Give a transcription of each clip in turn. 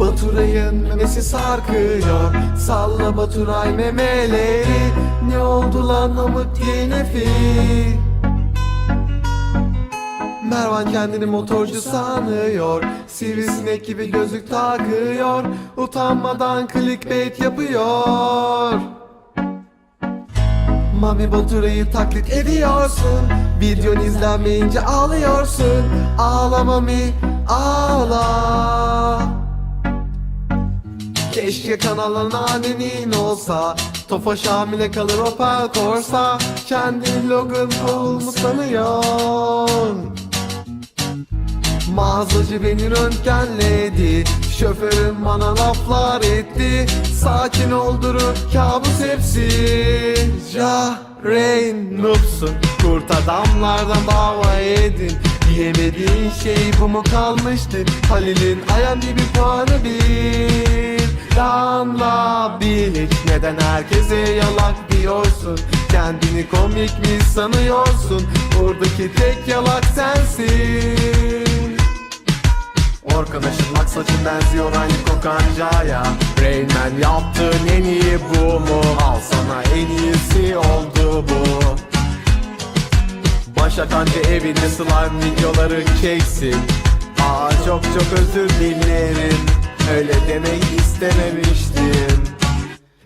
Baturay'ın memesi sarkıyor. Salla Baturay memeleri. Ne oldu lan amık yenefi? Mervan kendini motorcu sanıyor. Sivrisinek gibi gözlük takıyor. Utanmadan clickbait yapıyor. Mami Baturay'ı taklit ediyorsun. Videon izlenmeyince ağlıyorsun. Ağla Mami ağla Keşke kanalın annenin olsa. Tofaş hamile kalır Opel Corsa. Kendi Logan Paul mu sanıyorsun? Mağazacı beni röntgenledi. Şoförüm bana laflar etti. Sakin oldurur kabus hepsi. Ja Rain noobsun Kurt adamlardan dava edin. Diyemediğin şey bu mu kalmıştı Halil'in IMDb puanı bir Neden herkese yalak diyorsun? Kendini komik mi sanıyorsun? Buradaki tek yalak sensin. Orkan Işılmak saçın benziyor aynı kokancaya. Rain Man yaptığın en iyi bu mu? Al sana en iyisi oldu bu. Başak anca evinde slime videoları çeksin Aa çok çok özür dilerim. Öyle demeyi istememiştim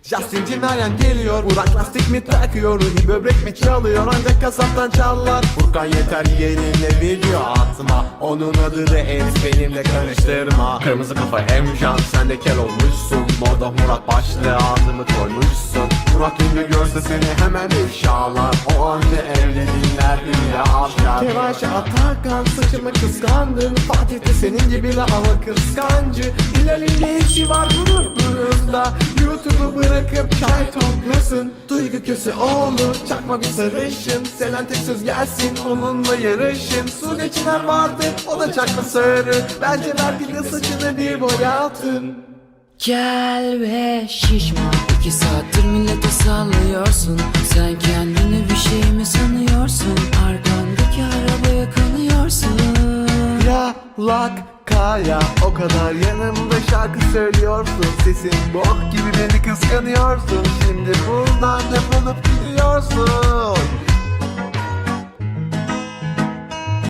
Justin Meryem geliyor Burak lastik mi takıyor Ruhi böbrek mi çalıyor Ancak kasaptan çallar. Furkan yeter yeğenimle video atma. Onun adı da Enes benimle karıştırma. Kırmızı kafa Emcan sen de kel olmuşsun. Moda Murat başlığı adımı koymuşsun. Murat ünlü görse seni hemen ifşalar dinler hülya aşar Kevaşe Atakan saçımı kıskandın. Fatih de senin gibi la ama kıskancı. Hilal'in ne işi var gururumuzda YouTube'u bırakıp çay toplasın. Duygu köse oğlu çakma bir sarışın. Selen tek söz gelsin onunla yarışın. Su geçinen vardı o da çakma sarı. Bence belki de saçını bir boyatın Gel ve şişma İki saattir millete sallıyorsun Yalak kaya o kadar yanımda şarkı söylüyorsun. Sesin bok gibi beni kıskanıyorsun. Şimdi buradan defolup gidiyorsun